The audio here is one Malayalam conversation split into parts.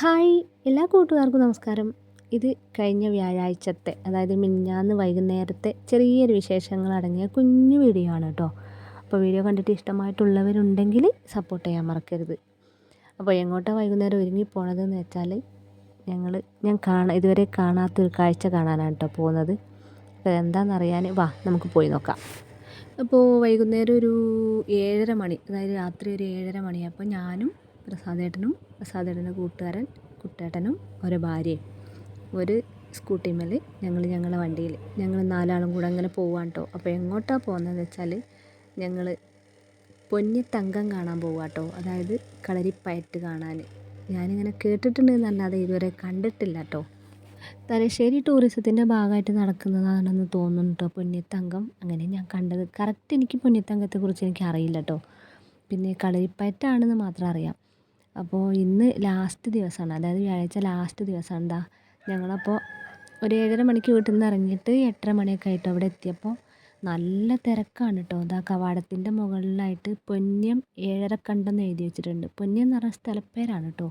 ഹായ് എല്ലാ കൂട്ടുകാർക്കും നമസ്കാരം. ഇത് കഴിഞ്ഞ വ്യാഴാഴ്ചത്തെ അതായത് മിന്നാന്ന് വൈകുന്നേരത്തെ ചെറിയൊരു വിശേഷങ്ങൾ അടങ്ങിയ കുഞ്ഞു വീഡിയോ ആണ് കേട്ടോ അപ്പോൾ വീഡിയോ കണ്ടിട്ട് ഇഷ്ടമായിട്ടുള്ളവരുണ്ടെങ്കിൽ സപ്പോർട്ട് ചെയ്യാൻ മറക്കരുത്. അപ്പോൾ എങ്ങോട്ടാണ് വൈകുന്നേരം ഒരുങ്ങി പോണതെന്ന് വെച്ചാൽ ഞങ്ങൾ ഞാൻ കാണാൻ ഇതുവരെ കാണാത്തൊരു കാഴ്ച കാണാനാണ് കേട്ടോ പോകുന്നത്. അപ്പോൾ എന്താണെന്നറിയാൻ വാ നമുക്ക് പോയി നോക്കാം. അപ്പോൾ വൈകുന്നേരം ഒരു ഏഴര മണി അതായത് രാത്രി ഒരു ഏഴര മണിയപ്പോൾ ഞാനും പ്രസാദേട്ടനും പ്രസാദേട്ടന്റെ കൂട്ടുകാരൻ കുട്ടേട്ടനും ഒരു ഭാര്യയും. ഒരു സ്കൂട്ടിമേൽ ഞങ്ങൾ ഞങ്ങളുടെ വണ്ടിയിൽ ഞങ്ങൾ നാലാളും കൂടെ അങ്ങനെ പോവാൻ കേട്ടോ അപ്പോൾ എങ്ങോട്ടാണ് പോകുന്നതെന്ന് വെച്ചാൽ ഞങ്ങൾ പൊന്നിത്തങ്കം കാണാൻ പോവുക കേട്ടോ അതായത് കളരിപ്പയറ്റ് കാണാൻ ഞാനിങ്ങനെ കേട്ടിട്ടുണ്ട് എന്നല്ലാതെ ഇതുവരെ കണ്ടിട്ടില്ല കേട്ടോ തലശ്ശേരി ടൂറിസത്തിന്റെ ഭാഗമായിട്ട് നടക്കുന്നതാണെന്ന് തോന്നുന്നു കേട്ടോ പൊന്നിത്തങ്കം അങ്ങനെ ഞാൻ കണ്ടത്. കറക്റ്റ് എനിക്ക് പൊന്നിത്തങ്കത്തെക്കുറിച്ച് എനിക്ക് അറിയില്ല കേട്ടോ പിന്നെ കളരിപ്പയറ്റാണെന്ന് മാത്രം അറിയാം. അപ്പോൾ ഇന്ന് ലാസ്റ്റ് ദിവസമാണ് അതായത് വ്യാഴാഴ്ച ലാസ്റ്റ് ദിവസമാണ് എന്താ ഞങ്ങളപ്പോൾ ഒരു ഏഴര മണിക്ക് വീട്ടിൽ നിന്ന് ഇറങ്ങിയിട്ട് എട്ടര മണിയൊക്കെ ആയിട്ട് അവിടെ എത്തിയപ്പോൾ നല്ല തിരക്കാണ് കേട്ടോ ഇതാ കവാടത്തിന്റെ മുകളിലായിട്ട് പൊന്ന്യം ഏഴരക്കണ്ടെന്ന് എഴുതി വെച്ചിട്ടുണ്ട്. പൊന്ന്യം എന്ന് പറഞ്ഞ സ്ഥലപ്പേരാണ് കേട്ടോ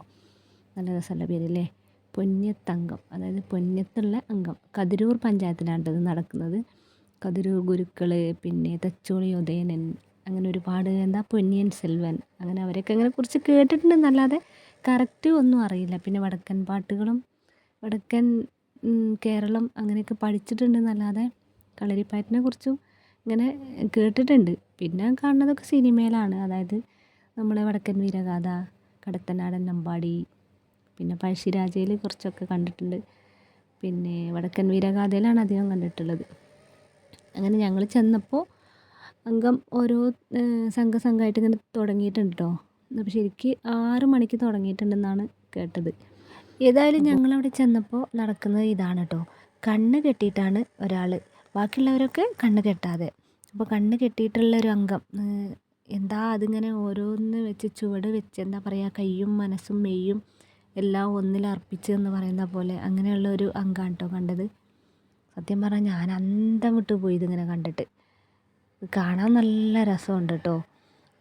നല്ല രസമുള്ള പേരല്ലേ പൊന്ന്യത്തങ്കം. അതായത് പൊന്ന്യത്തുള്ള അംഗം. കതിരൂർ പഞ്ചായത്തിലാണ് ഇത് നടക്കുന്നത്. കതിരൂർ ഗുരുക്കൾ പിന്നെ തച്ചോളി ഉദയനൻ അങ്ങനെ ഒരുപാട് എന്താ പൊന്നിയൻ സെൽവൻ അങ്ങനെ അവരെയൊക്കെ അങ്ങനെ കുറിച്ച് കേട്ടിട്ടുണ്ടെന്നല്ലാതെ കറക്റ്റ് ഒന്നും അറിയില്ല. പിന്നെ വടക്കൻ പാട്ടുകളും വടക്കൻ കേരളം അങ്ങനെയൊക്കെ പഠിച്ചിട്ടുണ്ട് എന്നല്ലാതെ കളരിപ്പയറ്റിനെ കുറിച്ചും ഇങ്ങനെ കേട്ടിട്ടുണ്ട്. പിന്നെ കാണുന്നതൊക്കെ സിനിമയിലാണ്. അതായത് നമ്മളെ വടക്കൻ വീരഗാഥ കടത്തനാടൻ നമ്പാടി പിന്നെ പഴശ്ശിരാജയിൽ കുറച്ചൊക്കെ കണ്ടിട്ടുണ്ട്. പിന്നെ വടക്കൻ വീരഗാഥയിലാണ് അധികം കണ്ടിട്ടുള്ളത്. അങ്ങനെ ഞങ്ങൾ ചെന്നപ്പോൾ അംഗം ഓരോ സംഘ സംഘമായിട്ട് ഇങ്ങനെ തുടങ്ങിയിട്ടുണ്ട്? കേട്ടോ അപ്പോൾ ശരിക്ക് ആറ് മണിക്ക് തുടങ്ങിയിട്ടുണ്ടെന്നാണ് കേട്ടത്. ഏതായാലും ഞങ്ങളവിടെ ചെന്നപ്പോൾ നടക്കുന്നത് ഇതാണ് കേട്ടോ കണ്ണ് കെട്ടിയിട്ടാണ് ഒരാൾ ബാക്കിയുള്ളവരൊക്കെ കണ്ണ് കെട്ടാതെ. അപ്പോൾ കണ്ണ് കെട്ടിയിട്ടുള്ള ഒരു അംഗം എന്താ അതിങ്ങനെ ഓരോന്ന് വെച്ച് ചുവട് വെച്ച് എന്താ പറയുക കയ്യും മനസ്സും മെയ്യും എല്ലാം ഒന്നിൽ അർപ്പിച്ച് എന്ന് പറയുന്ന പോലെ അങ്ങനെയുള്ള ഒരു അംഗമാണ് കേട്ടോ കണ്ടത്. സത്യം പറഞ്ഞാൽ ഞാൻ അന്തം വിട്ടു പോയി ഇതിങ്ങനെ കണ്ടിട്ട്. കാണാൻ നല്ല രസമുണ്ട് കേട്ടോ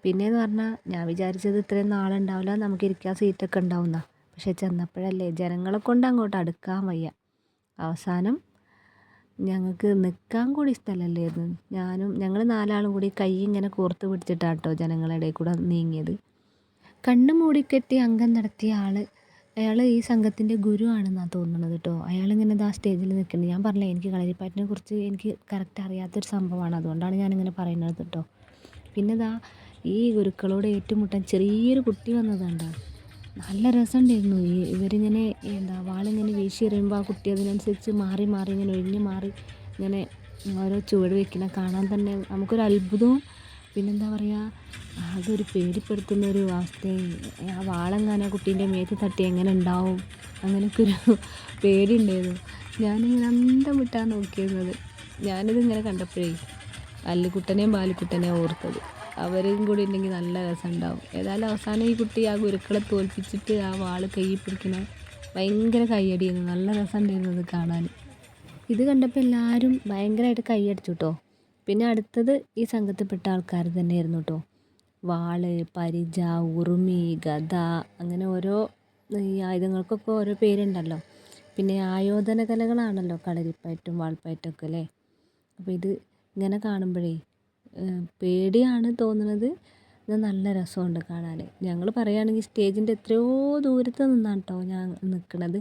പിന്നെയെന്ന് പറഞ്ഞാൽ ഞാൻ വിചാരിച്ചത് ഇത്രയും നാളുണ്ടാവില്ല നമുക്ക് ഇരിക്കാൻ സീറ്റൊക്കെ ഉണ്ടാവുന്ന. പക്ഷേ ചെന്നപ്പോഴല്ലേ ജനങ്ങളെ കൊണ്ട് അങ്ങോട്ട് അടുക്കാൻ വയ്യ. അവസാനം ഞങ്ങൾക്ക് നിൽക്കാൻ കൂടി സ്ഥലമല്ലായിരുന്നു. ഞാനും ഞങ്ങൾ നാലാളും കൂടി കൈ ഇങ്ങനെ കോർത്ത് പിടിച്ചിട്ടാണ് കേട്ടോ ജനങ്ങളുടെ ഇടയിൽ കൂടെ നീങ്ങിയത്. കണ്ണ് മൂടിക്കെട്ടി അംഗം നടത്തിയ ആൾ അയാൾ ഈ സംഘത്തിന്റെ ഗുരു ആണെന്നാണ് തോന്നുന്നത് കേട്ടോ അയാളിങ്ങനെ ഇതാ സ്റ്റേജിൽ നിൽക്കുന്നത് ഞാൻ പറഞ്ഞില്ലേ എനിക്ക് കളരിപ്പാട്ടിനെ കുറിച്ച് എനിക്ക് കറക്റ്റ് അറിയാത്തൊരു സംഭവമാണ്. അതുകൊണ്ടാണ് ഞാനിങ്ങനെ പറയുന്നത് കേട്ടോ പിന്നെ ഇതാ ഈ ഗുരുക്കളോട് ഏറ്റുമുട്ടാൻ ചെറിയൊരു കുട്ടി വന്നതുണ്ടോ. നല്ല രസമുണ്ടായിരുന്നു ഈ ഇവരിങ്ങനെ എന്താ വാളിങ്ങനെ വീശി എറിയുമ്പോൾ ആ കുട്ടി അതിനനുസരിച്ച് മാറി മാറി ഇങ്ങനെ ഒഴിഞ്ഞ് മാറി ഇങ്ങനെ ഓരോ ചുവട് വെക്കണം കാണാൻ തന്നെ നമുക്കൊരു അത്ഭുതവും പിന്നെന്താ പറയുക അതൊരു പേടിപ്പെടുത്തുന്ന ഒരു അവസ്ഥയും ആ വാളെങ്ങാനും ആ കുട്ടീന്റെ മേത്ത് തട്ടി എങ്ങനെ ഉണ്ടാവും അങ്ങനെയൊക്കെ ഒരു പേടിയുണ്ടായിരുന്നു. ഞാനിങ്ങനെ അന്തം വിട്ടാണ് നോക്കിയിരുന്നത്. ഞാനിത് ഇങ്ങനെ കണ്ടപ്പോഴേ അല്ലിക്കുട്ടനെയും ബാലിക്കുട്ടനെയും ഓർത്തത്. അവരും കൂടി ഉണ്ടെങ്കിൽ നല്ല രസം ഉണ്ടാവും ഏതായാലും അവസാനം ഈ കുട്ടി ആ ഗുരുക്കളെ തോൽപ്പിച്ചിട്ട് ആ വാൾ കൈ പിടിക്കണ ഭയങ്കര കൈയടിയായിരുന്നു നല്ല രസം ഉണ്ടായിരുന്നു കാണാൻ ഇത് കണ്ടപ്പോൾ എല്ലാവരും ഭയങ്കരമായിട്ട് കൈയടിച്ചു കേട്ടോ പിന്നെ അടുത്തത് ഈ സംഘത്തിൽപ്പെട്ട ആൾക്കാർ തന്നെയായിരുന്നു കേട്ടോ വാൾ പരിച ഉറുമി ഗദ അങ്ങനെ ഓരോ ഈ ആയുധങ്ങൾക്കൊക്കെ ഓരോ പേരുണ്ടല്ലോ. പിന്നെ ആയോധന കലകളാണല്ലോ കളരിപ്പയറ്റും വാൾപ്പയറ്റൊക്കെ അല്ലേ? അപ്പോൾ ഇത് ഇങ്ങനെ കാണുമ്പോഴേ പേടിയാണ് തോന്നുന്നത് ഇത് നല്ല രസമുണ്ട് കാണാൻ ഞങ്ങൾ പറയുകയാണെങ്കിൽ സ്റ്റേജിന്റെ എത്രയോ ദൂരത്ത് നിന്നാണ് കേട്ടോ ഞാൻ നിൽക്കുന്നത്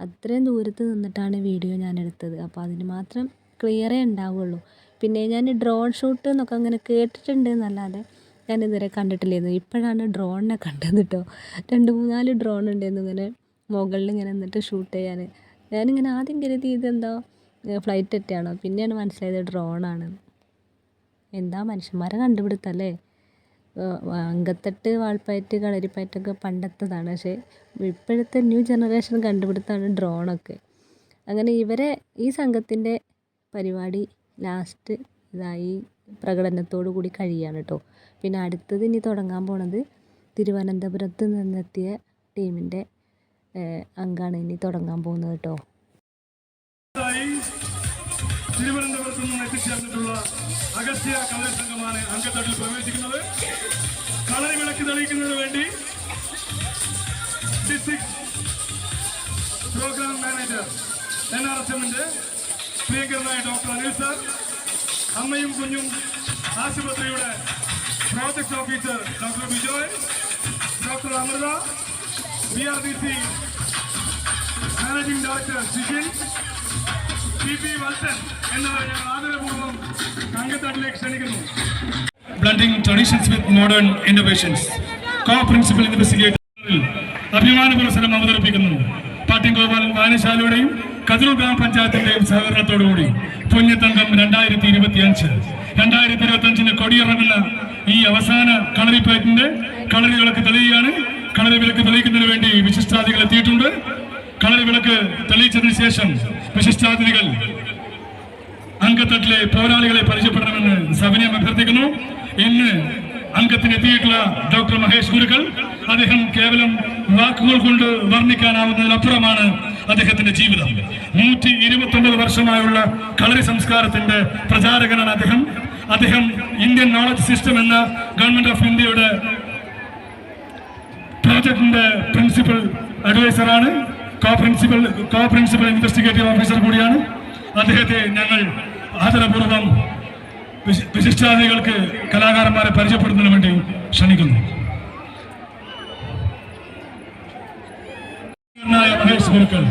അത്രയും ദൂരത്ത് നിന്നിട്ടാണ് വീഡിയോ ഞാൻ എടുത്തത്. അപ്പോൾ അതിന് മാത്രം ക്ലിയറേ ഉണ്ടാവുള്ളൂ. പിന്നെ ഞാൻ ഡ്രോൺ ഷൂട്ട് എന്നൊക്കെ അങ്ങനെ കേട്ടിട്ടുണ്ട് എന്നല്ലാതെ ഞാൻ ഇതുവരെ കണ്ടിട്ടില്ലായിരുന്നു. ഇപ്പോഴാണ് ഡ്രോണിനെ കണ്ടത് കേട്ടോ രണ്ട് മൂന്നാൽ ഡ്രോൺ ഉണ്ടായിരുന്നു ഇങ്ങനെ മുകളിൽ ഇങ്ങനെ നിന്നിട്ട് ഷൂട്ട് ചെയ്യാൻ. ഞാനിങ്ങനെ ആദ്യം കരുതി ഇതെന്തോ ഫ്ലൈറ്റ് എത്തിയാണോ പിന്നെയാണ് മനസ്സിലായത് ഡ്രോണാണ് എന്താ മനുഷ്യന്മാരെ കണ്ടുപിടുത്തല്ലേ അങ്കത്തട്ട് വാൾപ്പയറ്റ് കളരിപ്പയറ്റൊക്കെ പണ്ടത്തതാണ്. പക്ഷേ ഇപ്പോഴത്തെ ന്യൂ ജനറേഷൻ കണ്ടുപിടുത്തമാണ് ഡ്രോണൊക്കെ അങ്ങനെ ഇവരെ ഈ സംഘത്തിന്റെ പരിപാടി ലാസ്റ്റ് ഇതായി പ്രകടനത്തോടു കൂടി കഴിയാണ് കേട്ടോ പിന്നെ അടുത്തത് ഇനി തുടങ്ങാൻ പോണത് തിരുവനന്തപുരത്ത് നിന്നെത്തിയ ടീമിന്റെ അങ്കാണ് ഇനി തുടങ്ങാൻ പോകുന്നത് കേട്ടോ തിരുവനന്തപുരത്ത് നിന്ന് എത്തിച്ചേർന്നിട്ടുള്ള അഗസ്ത്യ കളരി സംഘമാണ് അങ്കത്തട്ടിൽ പ്രവേശിക്കുന്നത്. കളരി വിളക്ക് തെളിയിക്കുന്നതിന് വേണ്ടി district program manager N R S എമ്മിന്റെ പ്രിയങ്കരനായ ഡോക്ടർ അനിൽ സാർ അമ്മയും കുഞ്ഞും ആശുപത്രിയുടെ project officer doctor Bijoy doctor Amrita B R D C managing director Shijin P P Valsan എന്നിവർ ഞങ്ങൾ ആദരപൂർവം അംഗത്തട്ടിലേക്ക് ക്ഷണിക്കുന്നു blending traditions with modern innovations. Co-principal investigator അഭിമാന പുരസ്സരം അവതരിപ്പിക്കുന്നു gopalan വായനശാലയുടെയും കതിരൂർ ഗ്രാമപഞ്ചായത്തിന്റെയും സഹകരണത്തോടുകൂടി പുണ്യതങ്കം രണ്ടായിരത്തി ഇരുപത്തി അഞ്ച് രണ്ടായിരത്തി ഇരുപത്തി അഞ്ചിന് കൊടിയിറങ്ങുന്ന ഈ അവസാന കളരിപ്പയറ്റിന്റെ കളരി വിളക്ക് തെളിയുകയാണ്. കളരി വിളക്ക് തെളിയിക്കുന്നതിന് വേണ്ടി വിശിഷ്ടാതികൾ എത്തിയിട്ടുണ്ട്. കളരി വിളക്ക് തെളിയിച്ചതിന് ശേഷം വിശിഷ്ടാതിഥികൾ അംഗത്തട്ടിലെ പോരാളികളെ പരിചയപ്പെടണമെന്ന് സവിനയം അഭ്യർത്ഥിക്കുന്നു. ഇന്ന് അംഗത്തിനെത്തിയിട്ടുള്ള ഡോക്ടർ മഹേഷ് ഗുരുക്കൾ. അദ്ദേഹം കേവലം വാക്കുകൾ കൊണ്ട് വർണിക്കാനാവുന്നതിനപ്പുറമാണ് അദ്ദേഹത്തിന്റെ ജീവിതം. നൂറ്റി ഇരുപത്തി ഒമ്പത് വർഷമായുള്ള കളരി സംസ്കാരത്തിന്റെ പ്രചാരകനാണ് അദ്ദേഹം. അദ്ദേഹം ഇന്ത്യൻ നോളജ് സിസ്റ്റം എന്ന ഗവൺമെന്റ് ഓഫ് ഇന്ത്യയുടെ പ്രോജക്ടിന്റെ principal അഡ്വൈസറാണ് co principal co principal investigative officer കൂടിയാണ്. അദ്ദേഹത്തെ ഞങ്ങൾ ആദരപൂർവം വിശിഷ്ടാതികൾക്ക് കലാകാരന്മാരെ പരിചയപ്പെടുന്നതിന് വേണ്ടി ക്ഷണിക്കുന്നു. ായ മഹേഷ് ഗുരുക്കൾ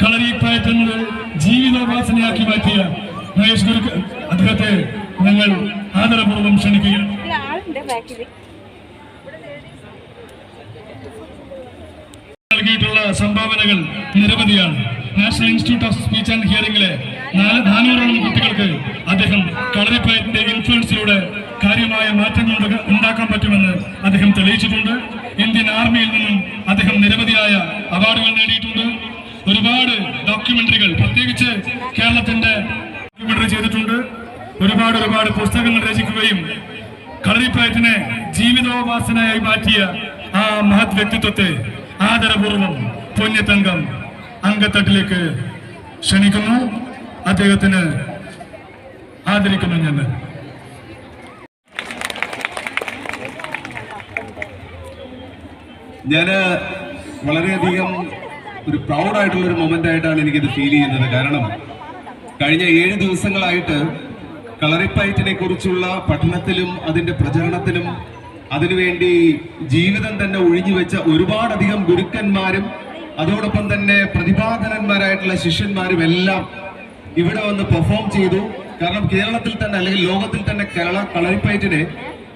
കളരി പയറ്റുന്നത് ജീവിതോപാസനയാക്കി മാറ്റിയ മഹേഷ് അദ്ദേഹത്തെ ഞങ്ങൾ ആദരപൂർവം ക്ഷണിക്കുകയാണ്. നൽകിയിട്ടുള്ള സംഭാവനകൾ നിരവധിയാണ്. National institute of speech and ഹിയറിംഗിലെ നാനൂറോളം കുട്ടികൾക്ക് അദ്ദേഹം കളരിപ്പയറ്റിന്റെ ഇൻഫ്ലുവൻസിലൂടെ കാര്യമായ മാറ്റങ്ങൾ ഉണ്ടാക്കാൻ പറ്റുമെന്ന് അദ്ദേഹം തെളിയിച്ചിട്ടുണ്ട്. ഇന്ത്യൻ ആർമിയിൽ നിന്നും അദ്ദേഹം നിരവധിയായ അവാർഡുകൾ നേടിയിട്ടുണ്ട്. ഒരുപാട് ഡോക്യുമെന്ററികൾ പ്രത്യേകിച്ച് കേരളത്തിന്റെ ഡോക്യുമെന്ററി ചെയ്തിട്ടുണ്ട്. ഒരുപാട് ഒരുപാട് പുസ്തകങ്ങൾ രചിക്കുകയും കളരിപ്പയറ്റിനെ ജീവിതോപാസനയായി മാറ്റിയ ആ മഹത് വ്യക്തിത്വത്തെ ആദരപൂർവം പുണ്യതങ്കം അംഗത്തട്ടിലേക്ക് ക്ഷണിക്കുന്നു. അദ്ദേഹത്തിന് ആദരിക്കുന്നു ഞങ്ങൾ ഞാൻ വളരെയധികം ഒരു പ്രൗഡ് ആയിട്ടുള്ള ഒരു മൊമെന്റ് ആയിട്ടാണ് എനിക്കിത് ഫീൽ ചെയ്യുന്നത്. കാരണം കഴിഞ്ഞ ഏഴ് ദിവസങ്ങളായിട്ട് കളറിപ്പയറ്റിനെ കുറിച്ചുള്ള പഠനത്തിലും അതിന്റെ പ്രചരണത്തിലും അതിനുവേണ്ടി ജീവിതം തന്നെ ഒഴിഞ്ഞു വെച്ച ഒരുപാടധികം ഗുരുക്കന്മാരും അതോടൊപ്പം തന്നെ പ്രതിഭാധനന്മാരായിട്ടുള്ള ശിഷ്യന്മാരും എല്ലാം ഇവിടെ വന്ന് പെർഫോം ചെയ്തു. കാരണം കേരളത്തിൽ തന്നെ അല്ലെങ്കിൽ ലോകത്തിൽ തന്നെ കേരള കളറിപ്പയറ്റിനെ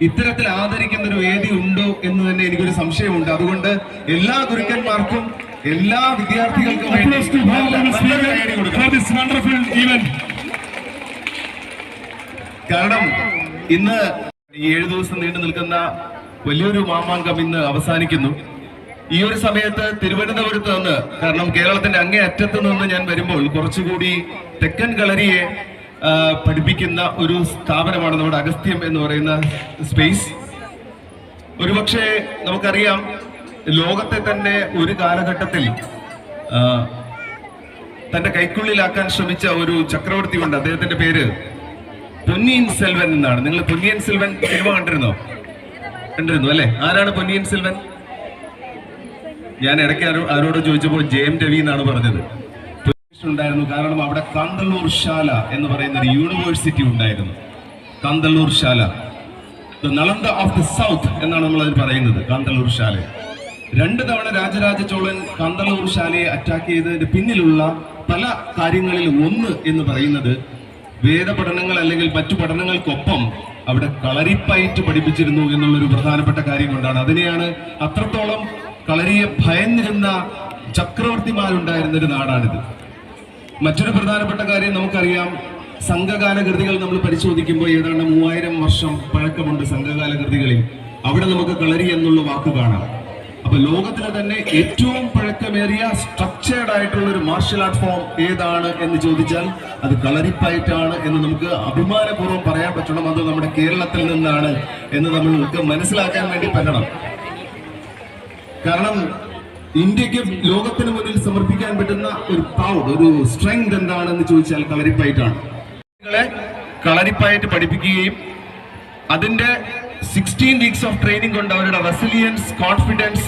ഇത്തരത്തിൽ ആദരിക്കുന്ന ഒരു വേദി ഉണ്ടോ എന്ന് തന്നെ എനിക്കൊരു സംശയമുണ്ട്. അതുകൊണ്ട് എല്ലാ ഗുരുക്കന്മാർക്കും എല്ലാ വിദ്യാർത്ഥികൾക്കും. കാരണം ഇന്ന് ഈ ഏഴു ദിവസം നീണ്ടു നിൽക്കുന്ന വലിയൊരു മാമാങ്കം ഇന്ന് അവസാനിക്കുന്നു. ഈ ഒരു സമയത്ത് തിരുവനന്തപുരത്ത് നിന്ന് കാരണം കേരളത്തിന്റെ അങ്ങേ അറ്റത്ത് നിന്ന് ഞാൻ വരുമ്പോൾ കുറച്ചുകൂടി തെക്കൻ കളരിയെ പഠിപ്പിക്കുന്ന ഒരു സ്ഥാപനമാണ് നമ്മുടെ അഗസ്ത്യം എന്ന് പറയുന്ന സ്പേസ് ഒരുപക്ഷെ നമുക്കറിയാം ലോകത്തെ തന്നെ ഒരു കാലഘട്ടത്തിൽ തന്റെ കൈക്കുള്ളിലാക്കാൻ ശ്രമിച്ച ഒരു ചക്രവർത്തി ഉണ്ട്. അദ്ദേഹത്തിന്റെ പേര് പൊന്നിയൻ സെൽവൻ എന്നാണ്. നിങ്ങൾ പൊന്നിയൻ സെൽവൻ സിനിമ കണ്ടിരുന്നോ? കണ്ടിരുന്നു അല്ലെ? ആരാണ് പൊന്നിയൻ സെൽവൻ? ഞാൻ ഇടയ്ക്ക് ആരോടോ ചോദിച്ചപ്പോൾ എം രവി എന്നാണ് പറഞ്ഞത്. ഉണ്ടായിരുന്നു. കാരണം അവിടെ കാന്തല്ലൂർ ശാല എന്ന് പറയുന്ന ഒരു യൂണിവേഴ്സിറ്റി ഉണ്ടായിരുന്നു. കാന്തല്ലൂർ ശാല. നളന്ദ ഓഫ് ദി സൗത്ത് എന്നാണ് നമ്മൾ അതിൽ പറയുന്നത് കാന്തല്ലൂർ ശാല. രണ്ട് തവണ രാജരാജ ചോളൻ കാന്തല്ലൂർ ശാലയെ അറ്റാക്ക് ചെയ്തതിന്റെ പിന്നിലുള്ള പല കാര്യങ്ങളിൽ ഒന്ന് എന്ന് പറയുന്നത് വേദപഠനങ്ങൾ അല്ലെങ്കിൽ മറ്റു പഠനങ്ങൾക്കൊപ്പം അവിടെ കളരിപ്പയറ്റ് പഠിപ്പിച്ചിരുന്നു എന്നുള്ളൊരു പ്രധാനപ്പെട്ട കാര്യം കൊണ്ടാണ്. അതിനെയാണ് അത്രത്തോളം കളരിയെ ഭയന്നിരുന്ന ചക്രവർത്തിമാരുണ്ടായിരുന്ന ഒരു നാടാണിത്. മറ്റൊരു പ്രധാനപ്പെട്ട കാര്യം നമുക്കറിയാം. സംഘകാല കൃതികൾ നമ്മൾ പരിശോധിക്കുമ്പോൾ ഏതാണ്ട് മൂവായിരം വർഷം പഴക്കമുണ്ട് സംഘകാല കൃതികളിൽ അവിടെ നമുക്ക് കളരി എന്നുള്ള വാക്ക് കാണാം. അപ്പൊ ലോകത്തിലെ തന്നെ ഏറ്റവും പഴക്കമേറിയ സ്ട്രക്ചേർഡ് ആയിട്ടുള്ള ഒരു മാർഷൽ ആർട്ട് ഫോം ഏതാണ് എന്ന് ചോദിച്ചാൽ അത് കളരിപ്പയറ്റാണ് എന്ന് നമുക്ക് അഭിമാനപൂർവം പറയാൻ പറ്റണം. അത് നമ്മുടെ കേരളത്തിൽ നിന്നാണ് എന്ന് നമ്മൾക്ക് മനസ്സിലാക്കാൻ വേണ്ടി പറ്റണം. കാരണം ഇന്ത്യയ്ക്ക് ലോകത്തിന് മുന്നിൽ സമർപ്പിക്കാൻ പറ്റുന്ന ഒരു പ്രൗഡ് ഒരു സ്ട്രെങ്ത് എന്താണെന്ന് ചോദിച്ചാൽ കളരിപ്പയറ്റാണ് കളരിപ്പയറ്റ് പഠിപ്പിക്കുകയും അതിന്റെ സിക്സ്റ്റീൻ വീക്സ് ഓഫ് ട്രെയിനിങ് കൊണ്ട് അവരുടെ resilience confidence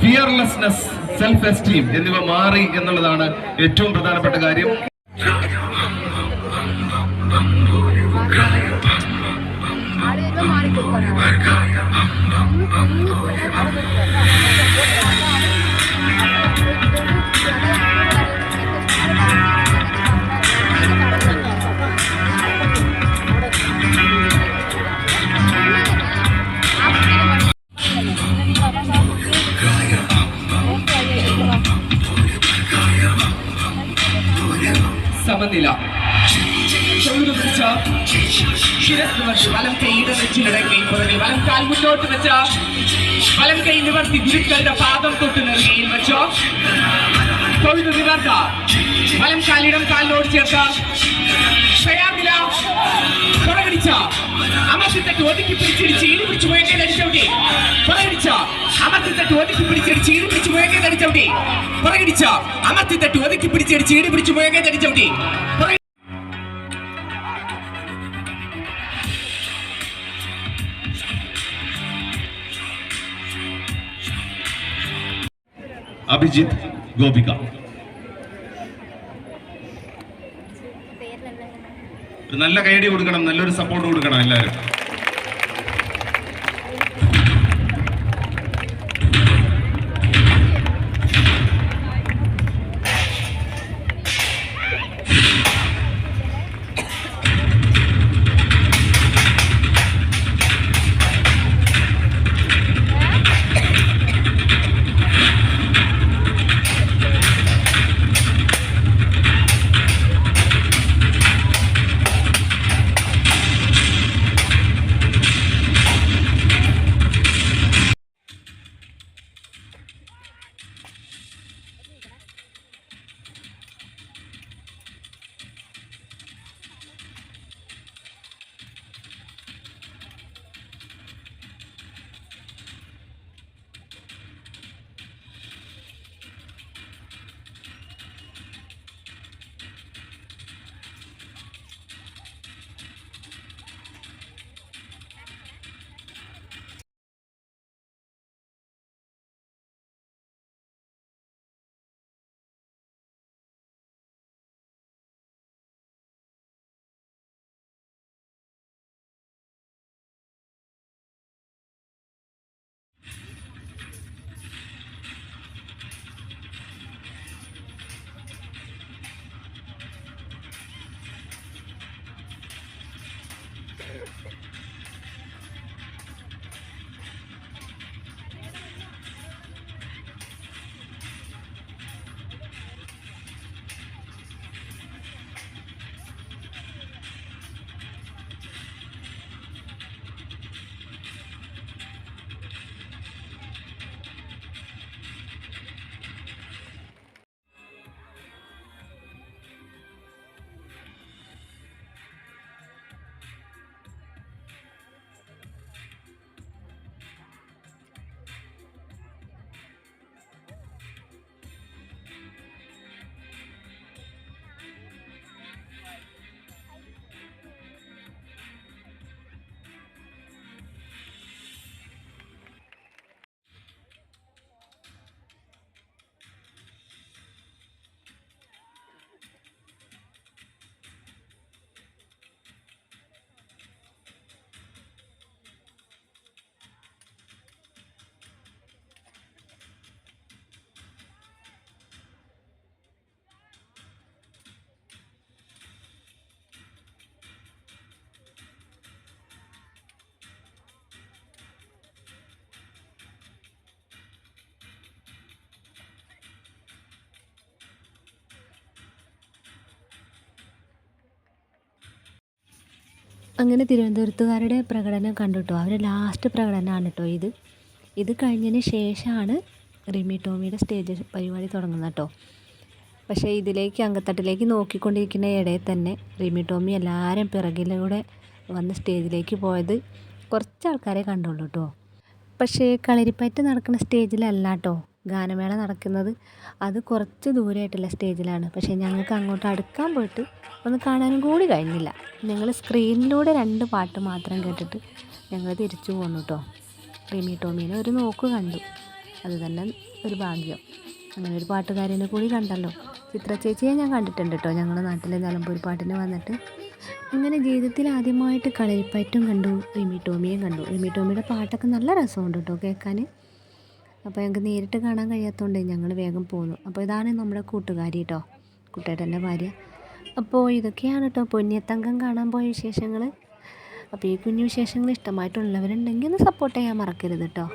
fearlessness self esteem എന്നിവ മാറി എന്നുള്ളതാണ് ഏറ്റവും പ്രധാനപ്പെട്ട കാര്യം. സമനില. വെച്ച. ശിരസ് നിവർത്തി വലം കൈയുടെ നെച്ചിലിടങ്ങി പുറകിൽ വലം കാൽ മുന്നോട്ട് വെച്ച. വലം കൈ നിവർത്തി ഗുരുക്കളുടെ പാദം തൊട്ട് നെറുകയിൽ വെച്ചോ. തൊഴുത് നിവർത്ത. വലം കാലിടം കാലിനോട് ചേർത്ത. തയ്യാറില്ല പുറകടിച്ച അമർത്തിത്തട്ട് ഒതുക്കി പിടിച്ചിടിച്ച് ഇടി പിടിച്ചു മുയങ്ങേ നടിച്ചവിടെ പുറകടിച്ച അമർത്തിത്തട്ട് ഒതുക്കി പിടിച്ചിടിച്ച് ഇടി പിടിച്ചു മുയങ്ങേ നടിച്ചവിടെ പുറകടിച്ച അമർത്തിത്തട്ട് ഒതുക്കി പിടിച്ചിടിച്ച് ഇടി പിടിച്ചു മുയങ്ങേ നടിച്ചവിടെ അഭിജിത്ത് ഗോപിക. നല്ല കൈഡി കൊടുക്കണം നല്ലൊരു സപ്പോർട്ട് കൊടുക്കണം എല്ലാവരും. അങ്ങനെ തിരുവനന്തപുരത്തുകാരുടെ പ്രകടനം കണ്ടുട്ടോ. അവരുടെ ലാസ്റ്റ് പ്രകടനമാണ് കേട്ടോ ഇത്. ഇത് കഴിഞ്ഞതിന് ശേഷമാണ് റിമി ടോമിയുടെ സ്റ്റേജ് പരിപാടി തുടങ്ങുന്നത് കേട്ടോ പക്ഷേ ഇതിലേക്ക് അങ്കത്തട്ടിലേക്ക് നോക്കിക്കൊണ്ടിരിക്കുന്ന ഇടയിൽ തന്നെ റിമി ടോമി എല്ലാവരും പിറകിലൂടെ വന്ന് സ്റ്റേജിലേക്ക് പോയത് കുറച്ച് ആൾക്കാരെ കണ്ടുള്ളൂ കേട്ടോ പക്ഷേ കളരിപ്പയറ്റ് നടക്കുന്ന സ്റ്റേജിലല്ല കേട്ടോ ഗാനമേള നടക്കുന്നത്. അത് കുറച്ച് ദൂരമായിട്ടുള്ള സ്റ്റേജിലാണ്. പക്ഷേ ഞങ്ങൾക്ക് അങ്ങോട്ട് അടുക്കാൻ പോയിട്ട് ഒന്ന് കാണാനും കൂടി കഴിഞ്ഞില്ല. ഞങ്ങൾ സ്ക്രീനിലൂടെ രണ്ട് പാട്ട് മാത്രം കേട്ടിട്ട് ഞങ്ങൾ തിരിച്ചു പോന്നു കേട്ടോ റിമി ടോമീനെ ഒരു നോക്ക് കണ്ടു. അത് തന്നെ ഒരു ഭാഗ്യം. അങ്ങനെ ഒരു പാട്ടുകാരനെ കൂടി കണ്ടല്ലോ. ചിത്ര ചേച്ചിയെ ഞാൻ കണ്ടിട്ടുണ്ട് കേട്ടോ ഞങ്ങളുടെ നാട്ടിലെ നിലമ്പൂർ പാട്ടിന് വന്നിട്ട് അങ്ങനെ ജീവിതത്തിൽ ആദ്യമായിട്ട് കളരിപ്പയറ്റും കണ്ടു. റിമി ടോമിയും കണ്ടു. റിമി ടോമിയുടെ പാട്ടൊക്കെ നല്ല രസമുണ്ട് കേട്ടോ കേൾക്കാൻ അപ്പോൾ ഞങ്ങൾക്ക് നേരിട്ട് കാണാൻ കഴിയാത്തതുകൊണ്ട് ഞങ്ങൾ വേഗം പോന്നു. അപ്പോൾ ഇതാണ് നമ്മുടെ കൂട്ടുകാരി കേട്ടോ കുട്ടേട്ടന്റെ ഭാര്യ. അപ്പോൾ ഇതൊക്കെയാണ് കേട്ടോ പൊന്നിയത്തങ്കം കാണാൻ പോയ വിശേഷങ്ങൾ അപ്പോൾ ഈ കുഞ്ഞു വിശേഷങ്ങൾ ഇഷ്ടമായിട്ടുള്ളവരുണ്ടെങ്കിൽ ഒന്ന് സപ്പോർട്ട് ചെയ്യാൻ മറക്കരുത് കേട്ടോ